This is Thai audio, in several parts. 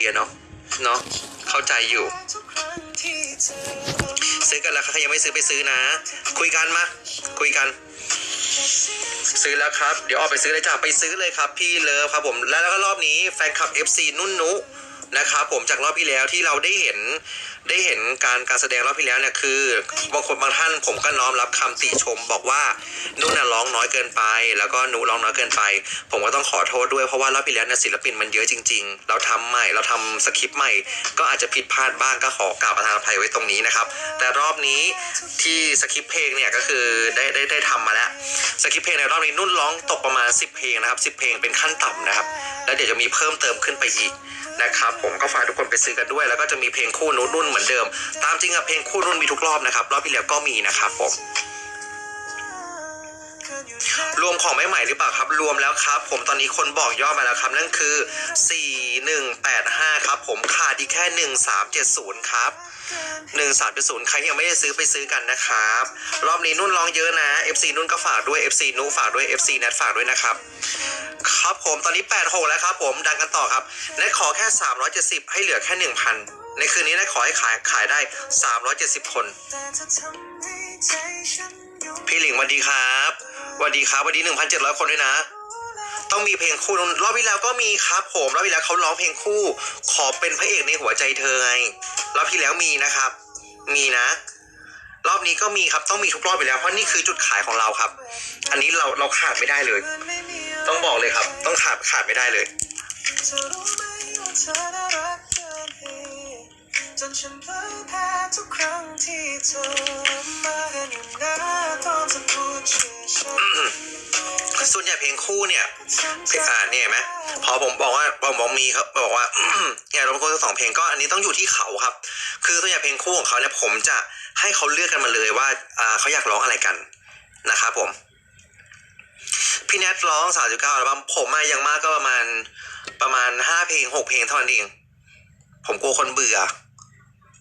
เดียเนาะเนาะเข้าใจอยู่ ซื้อกันแล้วใครยังไม่ซื้อไปซื้อนะ คุยกันมา คุยกัน ซื้อแล้วครับ เดี๋ยวออกไปซื้อเลยจ้าไปซื้อเลยครับ พี่เลิฟครับผมแล้วแล้วก็รอบนี้แฟนคลับ FC นุ่นนุนะครับผมจากรอบที่แล้วที่เราได้เห็น ได้เห็นการการแสดงรอบที่แล้วเนี่ยคือบางคนบางท่านผมก็น้อมรับคำติชม บอกว่านุ่นน่ะร้องน้อยเกินไป แล้วก็หนูร้องน้อยเกินไป ผมก็ต้องขอโทษด้วยเพราะว่ารอบที่แล้วเนี่ยศิลปินมันเยอะจริง ๆ เราทำใหม่เราทำสคริปต์ใหม่ ก็อาจจะผิดพลาดบ้างก็ขอกราบประทานอภัยไว้ตรงนี้นะครับ แต่รอบนี้ที่สคริปต์เพลงเนี่ยก็คือได้ได้ได้ทำมาแล้วสคริปต์เพลงในรอบนี้นุ่นร้องตกประมาณ 10 เพลงนะครับ10 เพลงเป็นขั้นต่ำนะครับ แล้วเดี๋ยวจะมีเพิ่มเติมขึ้นไปอีก นะครับผมก็ฝากทุกคนไปซื้อกันด้วย แล้วก็จะมีเพลงคู่นุ่นเหมือนเดิม ตามจริงอะเพลงคู่นุ่นมีทุกรอบนะครับรอบที่แล้วก็มีนะครับผม รวมของไม่ใหม่หรือเปล่าครับ รวมแล้วครับ ผมตอนนี้คนบอกยอดมาแล้วครับ นั่นคือ 4185 ครับ ผมขาดอีกแค่ 1370 ครับ 1370 ใครยังไม่ได้ซื้อไปซื้อกันนะครับ รอบนี้นุ่นร้องเยอะนะ FC นุ่นก็ฝากด้วย FC นุฝากด้วย FC แนทฝากด้วยนะครับ ครับผมตอนนี้ 86 แล้วครับผมดังกันต่อครับแนทขอแค่ 370 ให้เหลือแค่ 1,000 ในคืนนี้แนทขอให้ขายขายได้ 370 คน พี่หลิงสวัสดีครับสวัสดีครับสวัสดี1,700 คนด้วยนะ ต้องมีเพลงคู่รอบที่แล้วก็มีครับผมรอบที่แล้วเขาร้องเพลงคู่ ขอเป็นพระเอกในหัวใจเธอไงรอบที่แล้วมีนะครับ มีนะรอบนี้ก็มีครับต้องมีทุกรอบไปแล้วเพราะนี่คือจุดขายของเราครับ อันนี้เราเราขาดไม่ได้เลย ต้องบอกเลยครับ ต้องขาดขาดไม่ได้เลย จนฉันเผยแพ้ทุกครั้งที่เธอมาเห็นอยู่หน้าตอนเธอพูดชื่อฉันส่วนใหญ่เพลงคู่เนี่ยเพลงอ่าเนี่ยเห็นไหมพอผมบอกว่าผมบอกมีครับบอกว่าเนี่ยเราเป็นคนสองเพลงก็อันนี้ต้องอยู่ที่เขาครับ คือส่วนใหญ่เพลงคู่ของเขาเนี่ยผมจะให้เขาเลือกกันมาเลยว่าอ่าเขาอยากร้องอะไรกันนะครับผมพี่แนทร้องสามสิบเก้าอัลบั้มผมมาอย่างมากก็ประมาณประมาณห้าเพลงหกเพลงเท่านั้นเอง ผมกลัวคนเบื่อ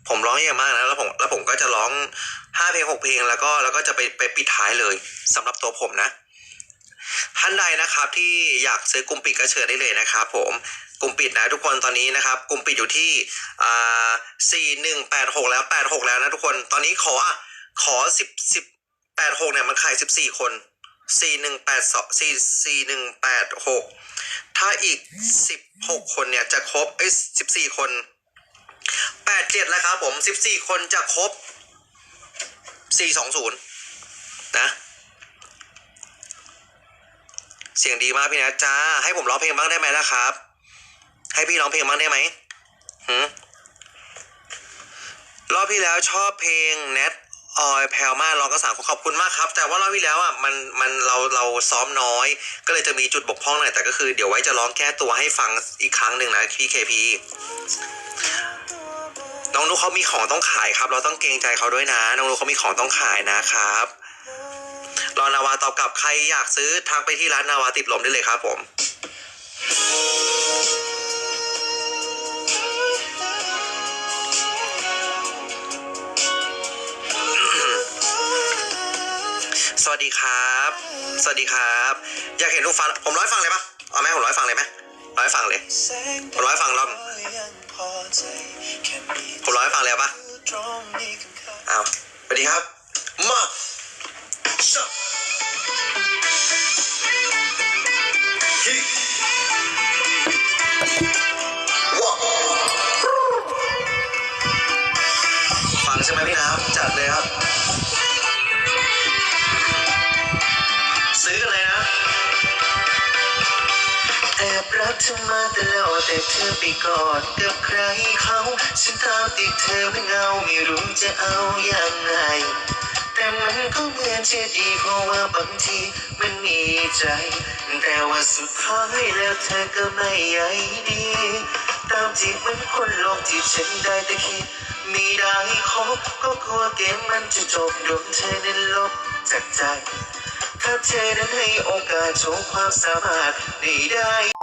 ผมร้องเยอะมากนะแล้วผมแล้วผมก็จะร้องห้าเพลงหกเพลงแล้วก็แล้วก็จะไปไปปิดท้ายเลยสำหรับตัวผมนะ ท่านใดนะครับที่อยากซื้อกลุ่มปิดก็เชิญได้เลยนะครับผมกลุ่มปิดนะทุกคนตอนนี้นะครับกลุ่มปิดอยู่ที่อ่าสี่หนึ่งแปดหกแล้วแปดหกแล้วนะทุกคนตอนนี้ขออะขอสิบสิบแปดหกเนี่ยมันขายสิบสี่คนสี่หนึ่งแปดสองสี่สี่หนึ่งแปดหกถ้าอีกสิบหกคนเนี่ยจะครบเอ้สิบสี่คน แปดเจ็ดแล้วครับผมสิบสี่คนจะครบสี่สองศูนย์นะ เสียงดีมากพี่นัทจ้า ให้ผมร้องเพลงบ้างได้ไหมล่ะครับ ให้พี่ร้องเพลงบ้างได้ไหมหืมรอบที่แล้วชอบเพลงแนทออยแพลมากร้องกระสานขอบคุณมากครับ แต่ว่ารอบที่แล้วอะมันมันเราเราซ้อมน้อย ก็เลยจะมีจุดบกพร่องหน่อยแต่ก็คือเดี๋ยวไว้จะร้องแก้ตัวให้ฟังอีกครั้งหนึ่งนะพี่เคพี น้องนุกเขามีของต้องขายครับ เราต้องเกรงใจเขาด้วยนะ น้องนุกเขามีของต้องขายนะครับรอนาวาตอบกลับใครอยากซื้อทักไปที่ร้านนาวาติดลมได้เลยครับผมสวัสดีครับ สวัสดีครับ อยากเห็นลูกฟังผมร้อยฟังเลยปะเอาไหมผมร้อยฟังเลยไหมร้อยฟังเลยผมร้อยฟัง ผมร้องให้ฟังเลยปะอ้าวสวัสดีครับ มาชอบฮิว้าวฟังใช่ไหมพี่น้ำจัดเลยครับ อบรักเธอมาตลอดแต่เธอไปกอดกับใครเขาฉันตามติดเธอไม่เงาไม่รู้จะเอาอย่างไงแต่มันก็เหมือนจะดีเพราะว่าบางทีมันมีใจ แต่ว่าสุดท้ายแล้วเธอก็ไม่ใยดี ตามที่มันคนโลกที่ฉันได้แต่คิดม่ได้คบก็กลัวเกมมันจะจบโดนเธอนั้นลบจากใจ ถ้าเธอนั้นให้โอกาสโชว์ความสามารถได้ได้